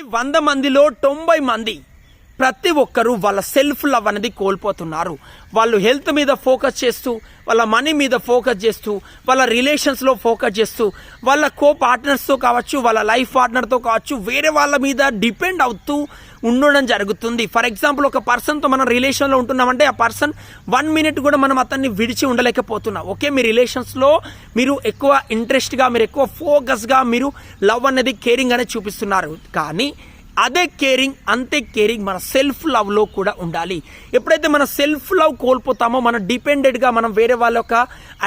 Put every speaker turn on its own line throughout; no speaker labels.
వంద మందిలో తొంభై మంది. ప్రతి ఒక్కరూ వాళ్ళ సెల్ఫ్ లవ్ అనేది కోల్పోతున్నారు. వాళ్ళు హెల్త్ మీద ఫోకస్ చేస్తూ వాళ్ళ మనీ మీద ఫోకస్ చేస్తూ వాళ్ళ రిలేషన్స్లో ఫోకస్ చేస్తూ వాళ్ళ కో పార్ట్నర్స్తో కావచ్చు వాళ్ళ లైఫ్ పార్ట్నర్తో కావచ్చు వేరే వాళ్ళ మీద డిపెండ్ అవుతూ ఉండడం జరుగుతుంది. ఫర్ ఎగ్జాంపుల్ ఒక పర్సన్తో మనం రిలేషన్లో ఉంటున్నామంటే ఆ పర్సన్ వన్ మినిట్ కూడా మనం అతన్ని విడిచి ఉండలేకపోతున్నాం. ఓకే మీ రిలేషన్స్లో మీరు ఎక్కువ ఇంట్రెస్ట్గా మీరు ఎక్కువ ఫోకస్గా మీరు లవ్ అనేది కేరింగ్ అనేది చూపిస్తున్నారు. కానీ అదే కేరింగ్ అంతే కేరింగ్ మన సెల్ఫ్ లవ్లో కూడా ఉండాలి. ఎప్పుడైతే మన సెల్ఫ్ లవ్ కోల్పోతామో మనం డిపెండెడ్గా మనం వేరే వాళ్ళ యొక్క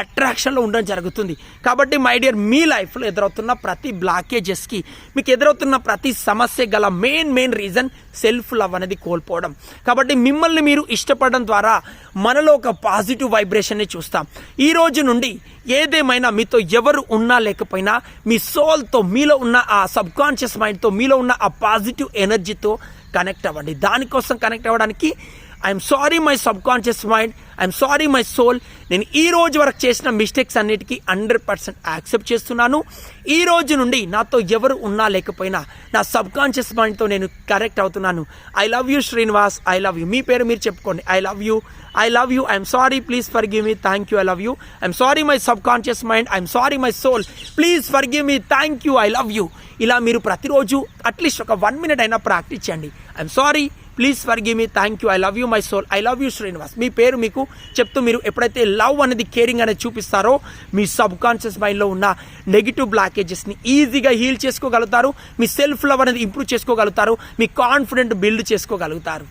అట్రాక్షన్లో ఉండడం జరుగుతుంది. కాబట్టి మై డియర్ మీ లైఫ్లో ఎదురవుతున్న ప్రతి బ్లాకేజెస్కి మీకు ఎదురవుతున్న ప్రతి సమస్య గల main main reason self love అనేది కోల్పోవడం. కాబట్టి మిమ్మల్ని మీరు ఇష్టపడడం ద్వారా మనలో ఒక పాజిటివ్ వైబ్రేషన్ని చూస్తాం. ఈ రోజు నుండి ఏదేమైనా మీతో ఎవరు ఉన్నా లేకపోయినా మీ సోల్తో మీలో ఉన్న ఆ సబ్కాన్షియస్ మైండ్తో మీలో ఉన్న ఆ పాజిటివ్ పాజిటివ్ ఎనర్జీతో కనెక్ట్ అవ్వండి. దానికోసం కనెక్ట్ అవ్వడానికి I'm sorry my subconscious mind I'm sorry my soul నేను ఈ రోజు వరకు చేసిన మిస్టేక్స్ అన్నిటికీ హండ్రెడ్ పర్సెంట్ యాక్సెప్ట్ చేస్తున్నాను. ఈ రోజు నుండి నాతో ఎవరు ఉన్నా లేకపోయినా నా సబ్ కాన్షియస్ మైండ్తో నేను కరెక్ట్ అవుతున్నాను. I love you Srinivas I love you మీ పేరు మీరు చెప్పుకోండి. I love you I love you I'm sorry please forgive me thank you I love you I'm sorry my subconscious mind I'm sorry my soul please forgive me thank you I love you ఇలా మీరు ప్రతిరోజు at least ఒక one minute అయినా practice చేయండి. I'm sorry please forgive me thank you I love you my soul I love you Srinivas మీ పేరు మీకు చెప్తూ మీరు ఎప్పుడైతే లవ్ అనేది కేరింగ్ అనేది చూపిస్తారో మీ సబ్ కాన్షియస్ మైండ్లో ఉన్న నెగిటివ్ బ్లాకేజెస్ని ఈజీగా హీల్ చేసుకోగలుగుతారు. మీ సెల్ఫ్ లవ్ అనేది ఇంప్రూవ్ చేసుకోగలుగుతారు. మీ కాన్ఫిడెంట్ బిల్డ్ చేసుకోగలుగుతారు.